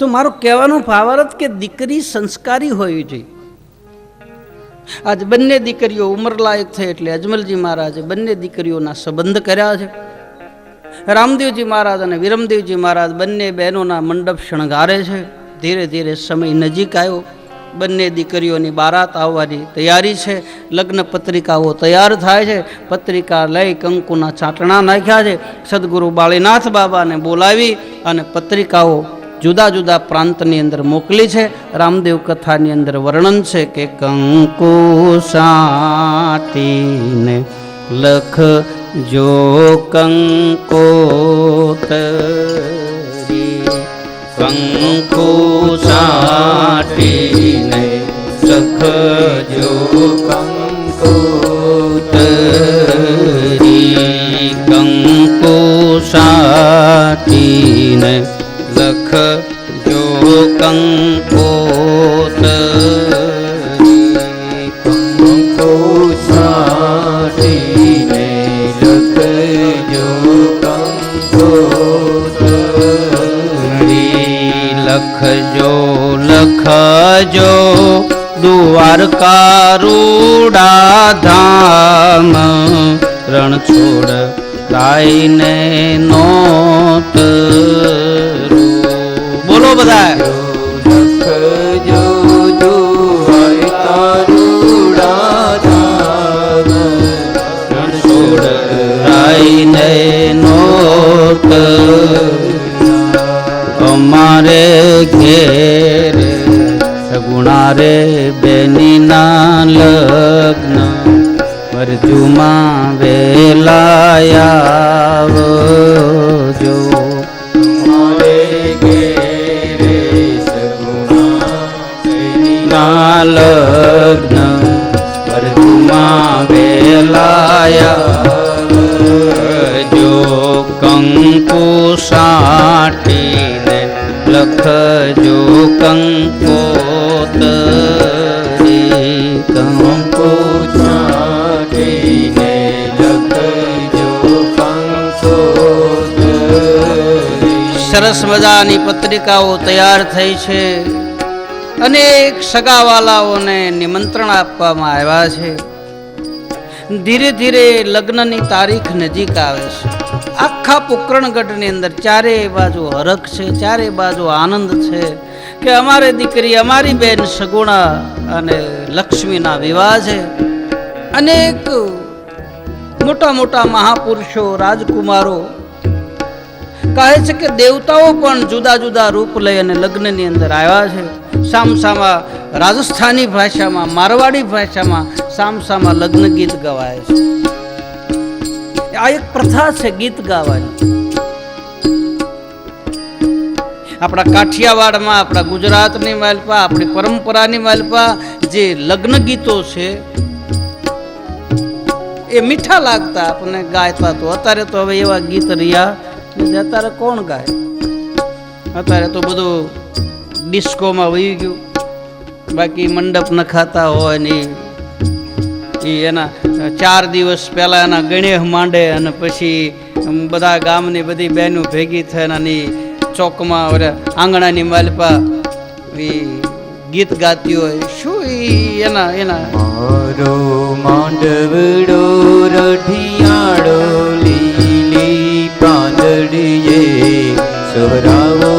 તો મારો કહેવાનો ભાવાર્થ કે દીકરી સંસ્કારી હોવી જોઈએ. આજ બંને દીકરીઓ ઉંમરલાયક થઈ એટલે અજમલજી મહારાજે બંને દીકરીઓના સંબંધ કર્યા છે. રામદેવજી મહારાજ અને વિરમદેવજી મહારાજ બંને બહેનોના મંડપ શણગારે છે. ધીરે ધીરે સમય નજીક આવ્યો. બંને દીકરીઓની બારાત આવવાની તૈયારી છે. લગ્ન પત્રિકાઓ તૈયાર થાય છે. પત્રિકા લઈ કંકુના ચાટણા નાખ્યા છે. સદગુરુ બાળીનાથ બાબાને બોલાવી અને પત્રિકાઓ જુદા જુદા પ્રાંતની અંદર મોકલી છે. રામદેવ કથાની અંદર વર્ણન છે કે કંકુ સાટીને લખ, જો કંકોતરી કંકુ સાટીને લખજો કંકોતરી કંકુ સાટીને લખજો કંકોત કંકો સાટીને લખજો કંકોતરી લખજો લખજો દ્વારકા રૂડા ધામ રણ છોડ લાઈને નોત બધા નોત અમારે ઘેર સગુણા રે બેનીના લગ્ન પરજુમાં વેલાયાવજો. મારે ના લગ્ન વરજુમાં વેલાયાવજો કંકુ સાટીને લખજો કંકોતરી કંકુ કંકોતરી સરસ મજાની પત્રિકાઓ તૈયાર થઈ છે. અનેક સગાવાલાઓને નિમંત્રણ આપવામાં આવ્યા છે. ધીરે ધીરે લગ્નની તારીખ નજીક આવે છે. આખા પુકરણગઢની અંદર ચારે બાજુ હરખ છે, ચારે બાજુ આનંદ છે કે અમારી દીકરી, અમારી બેન સગુણા અને લક્ષ્મીના વિવાહ છે. અનેક મોટા મોટા મહાપુરુષો, રાજકુમારો કહે છે કે દેવતાઓ પણ જુદા જુદા રૂપ લઈ અને લગ્નની અંદર આવ્યા છે. સામસામા રાજસ્થાની ભાષામાં, મારવાડી ભાષામાં સામસામા લગ્ન ગીત ગવાય છે. આ એક પ્રથા છે ગીત ગાવાની. આપણા કાઠિયાવાડમાં, આપણા ગુજરાતની માલપા આપણી પરંપરાની માલપા જે લગ્ન ગીતો છે, એ મીઠા લાગતા આપણને ગાયતા તો. અત્યારે તો હવે એવા ગીત રહ્યા. અત્યારે કોણ ગાય? અત્યારે તો બધું ડિસ્કોમાં વહી ગયું. બાકી મંડપ નખાતા હોય ને એ એના, ચાર દિવસ પહેલાં એના ગણેહ માંડે અને પછી બધા ગામની બધી બહેનો ભેગી થઈને અને ચોકમાં આંગણાની માલપા એ ગીત ગાતી હોય. શું એના એના? મારો માંડવડો રઢિયાળો લીલી પાંદડીએ સોરાવો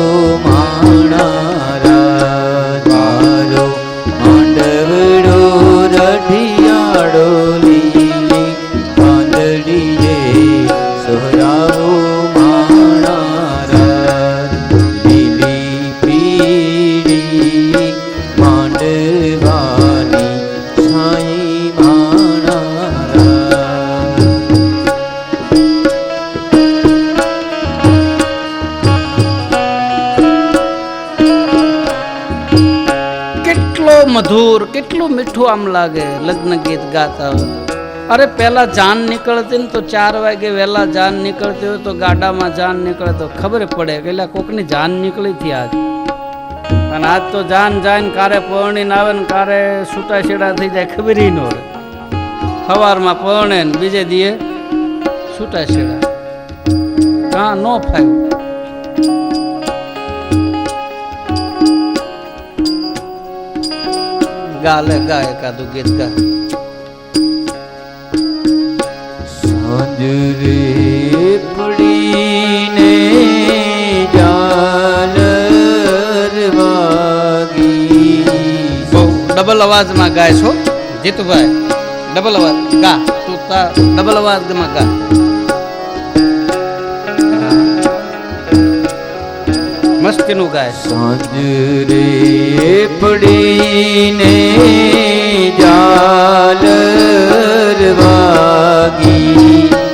લાગે, લગ્ન ગીત ગાતા હોય. અરે, પહેલા જાન નીકળતી ને તો ચાર વાગે વહેલા જાન નીકળતી હોય તો ગાડામાં જાન નીકળે તો ખબર પડે કે કોકની જાન નીકળી હતી આજ. અને આજ તો જાન જાય ને કારે પરણીને આવે ને કારે છૂટા છેડા થઈ જાય, ખબર ન હોય. સવારમાં પરણે ને બીજે દીએ છૂટા છેડા કાં ન ફાયું ગા લે ગા એકાદું ગીત ગા. સાંજરે પડીને જાલર વાગી બહુ ડબલ અવાજમાં ગાય છો જીતુભાઈ. ડબલ અવાજ ગા. તું તા ડબલ અવાજમાં ગા. મસ્તીનું ગાય. સાંજરે પડીને જાલ વાગી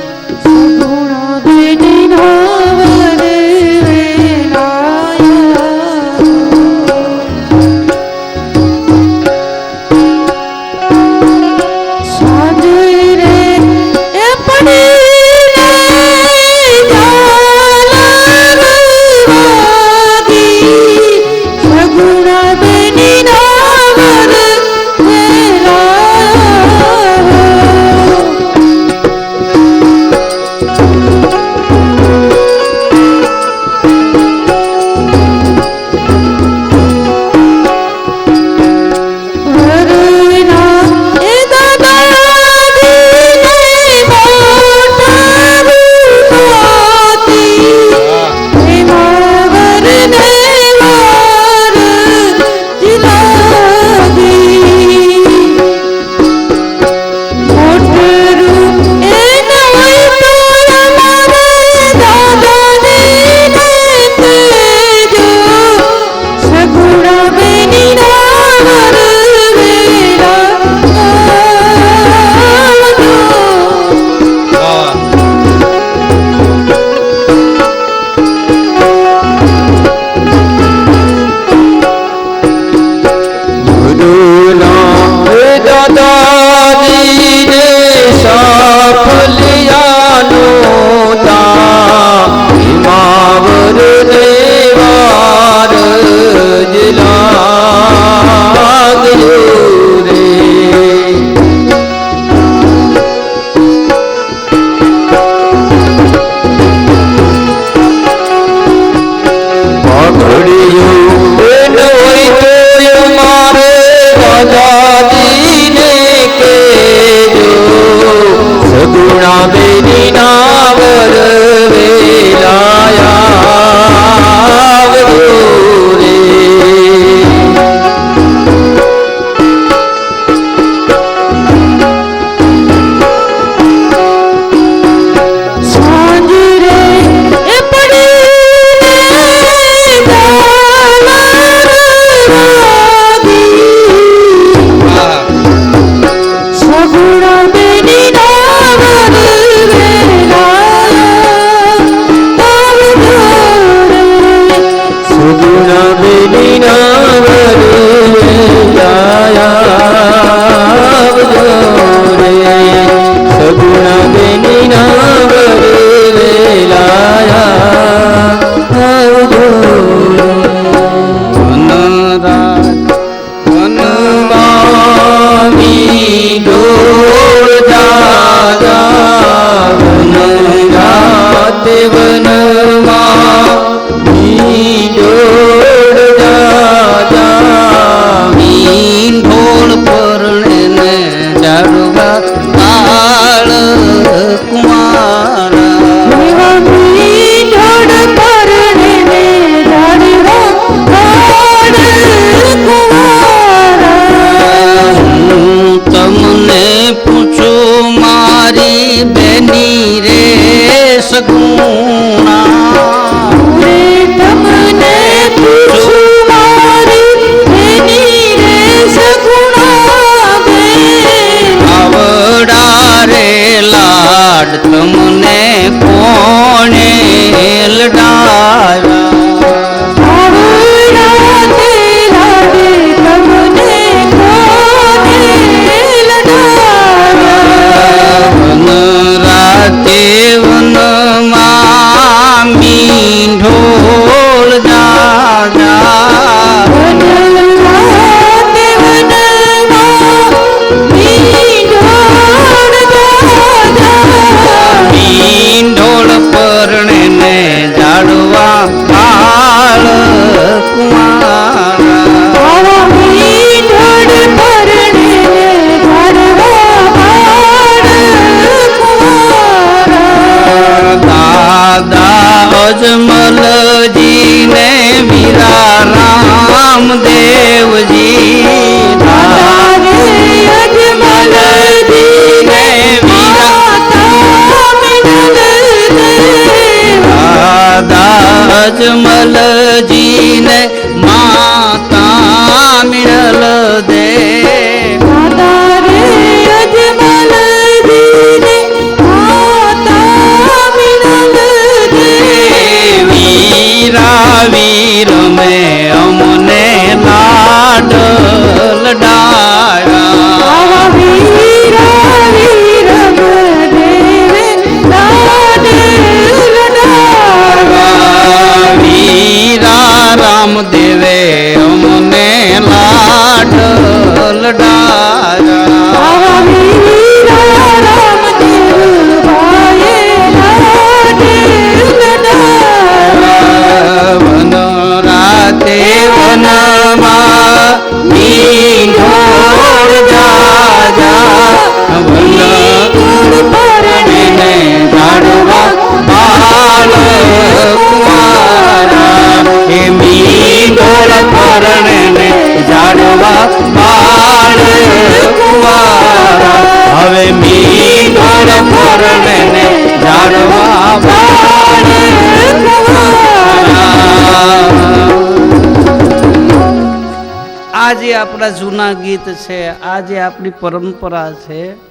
જે આપણા જૂના ગીત છે આ જે આપણી પરંપરા છે.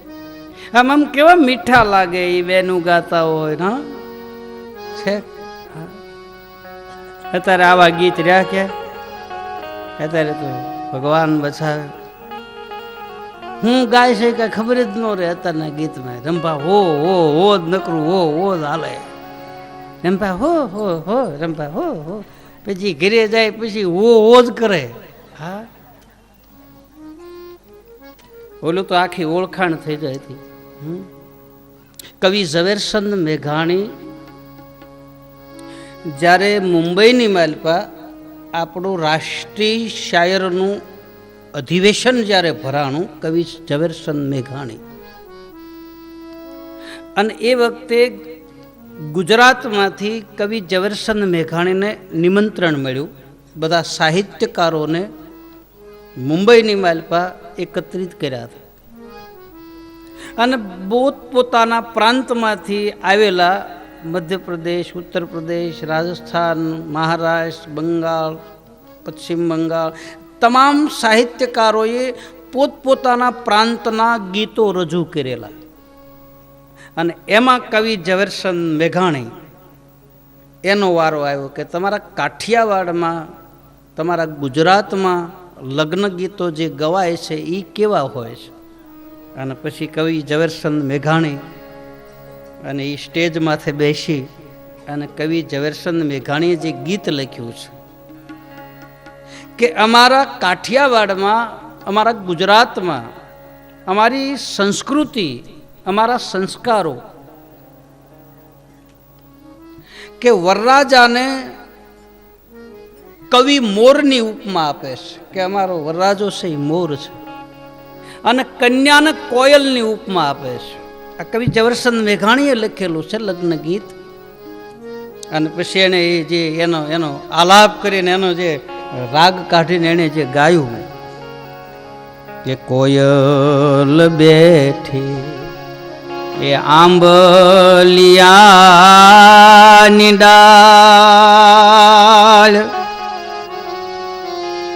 આમ આમ કેવા મીઠા લાગે એ બેનું ગાતા હોય ને છે? અત્યારે આવા ગીત રહ્યા કે અત્યારે તો ભગવાન બચાવે હું ગાય છે કે ખબર જ ન રહે અત્યારના ગીતમાં. રંભા હો હો હો જ નકરું, હો હો જ હાલે. રંભા હો હો હો, રંભા હો હો. પછી ઘરે જાય, પછી હો હો જ કરે. હા? ઓલું તો આખી ઓળખાણ થઈ જાય હતી. કવિ ઝવેરચંદ મેઘાણી, જ્યારે મુંબઈની માલપા આપણું રાષ્ટ્રીય શાયરનું અધિવેશન જ્યારે ભરાણું, કવિ ઝવેરચંદ મેઘાણી. અને એ વખતે ગુજરાતમાંથી કવિ ઝવેરચંદ મેઘાણીને નિમંત્રણ મળ્યું. બધા સાહિત્યકારોને મુંબઈની માલપા એકત્રિત કર્યા હતા. અને પોતપોતાના પ્રાંતમાંથી આવેલા મધ્યપ્રદેશ ઉત્તર પ્રદેશ રાજસ્થાન, મહારાષ્ટ્ર, બંગાળ, પશ્ચિમ બંગાળ તમામ સાહિત્યકારોએ પોતપોતાના પ્રાંતના ગીતો રજૂ કરેલા. અને એમાં કવિ ઝવેરસંદ મેઘાણી એનો વારો આવ્યો કે તમારા કાઠિયાવાડમાં, તમારા ગુજરાતમાં લગ્ન ગીતો જે ગવાય છે એ કેવા હોય છે? અને પછી કવિ ઝવેરચંદ મેઘાણી અને એ સ્ટેજ માથે બેસી અને કવિ ઝવેરચંદ મેઘાણીએ જે ગીત લખ્યું છે કે અમારા કાઠિયાવાડમાં, અમારા ગુજરાતમાં અમારી સંસ્કૃતિ, અમારા સંસ્કારો કે વરરાજાને કવિ મોરની ઉપમા આપે છે કે અમારો વરરાજો છે એ મોર છે. અને કન્યાને કોયલની ઉપમા આપે છે. આ કવિ ઝવેરચંદ મેઘાણીએ લખેલું છે લગ્ન ગીત. અને પછી એને એ જે એનો એનો આલાપ કરીને એનો જે રાગ કાઢીને એણે જે ગાયું કે કોયલ બેઠી એ આંબલિયાની ડાળ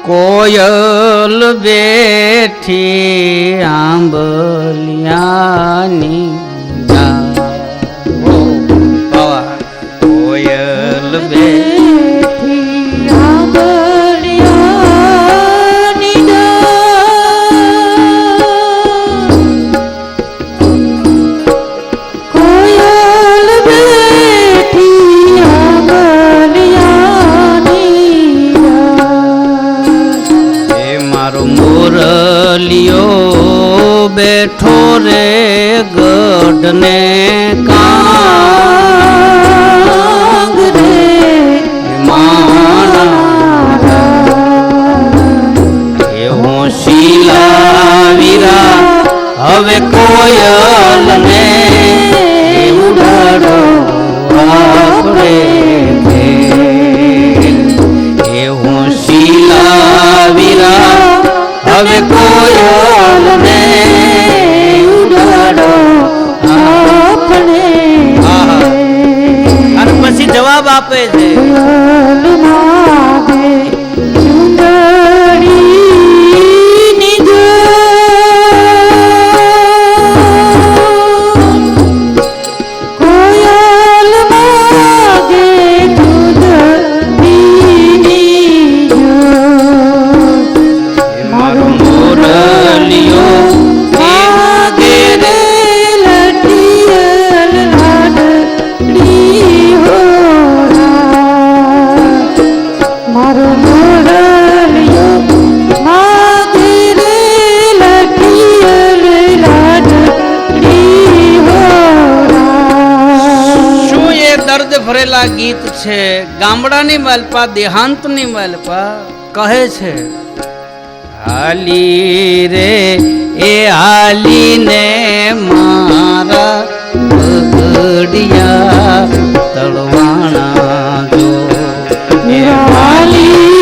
કોયલ બેઠી આંબલિયાની કોયલ બેઠી રે ગઢને જવાબ આપે છે. દર્દ ગીત છે, ગામડાની માલપા દેહાંતની માલપા કહે છે, હાલી રે, એ હાલીને મારા બગડિયા તળવાણા જો. હાલી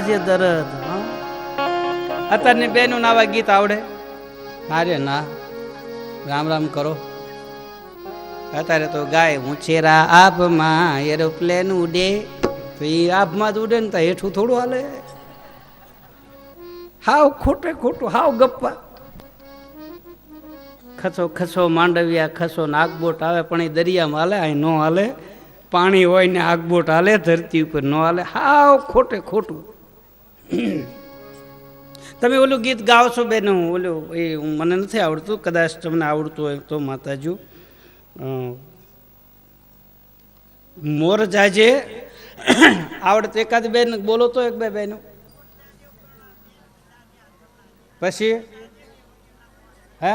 ગીત આ જે દરદ અત્યારની બેનું નાવા ગીત આવડે? અરે ના. રામ રામ કરો. અત્યારે તો ગાય ઊંચેરા આભમાં એરોપ્લેન ઉડે. તો એ આભમાં જ ઉડે ને તો હેઠું થોડું હાલે. હાવ ખોટે ખોટું, હાવ ગપ્પા. ખસો ખસો માંડવિયા, ખસો ને આગબોટ આવે, પણ એ દરિયામાં હાલે, અહીં ન હાલે. પાણી હોય ને આગબોટ હાલે, ધરતી ઉપર ન હાલે. હાવ ખોટે ખોટું. તમે ઓલું ગીત ગાઓ છો બેન, હું ઓલું એ મને નથી આવડતું, કદાચ તમને આવડતું હોય તો માતાજી. મોર જાજે આવડતું. એકાદ બેન બોલો તો એક બે બેનો. પછી? હે?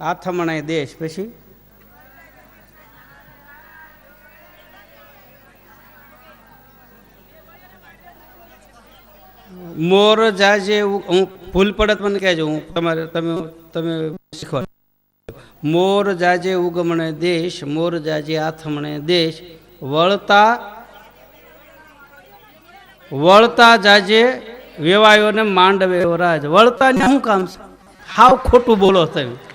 આથમણે દેશ પછી? મોર જાજે હું ભૂલ પડે તો મને કહેજો, હું તમારે તમે તમે શીખો. મોર જાજે ઉગમણે દેશ, મોર જાજે આથમણે દેશ. વળતા વળતા જાજે વેવાયો ને માંડવે રાજ. વળતા ને શું કામ છે હાવ ખોટું બોલો તમે.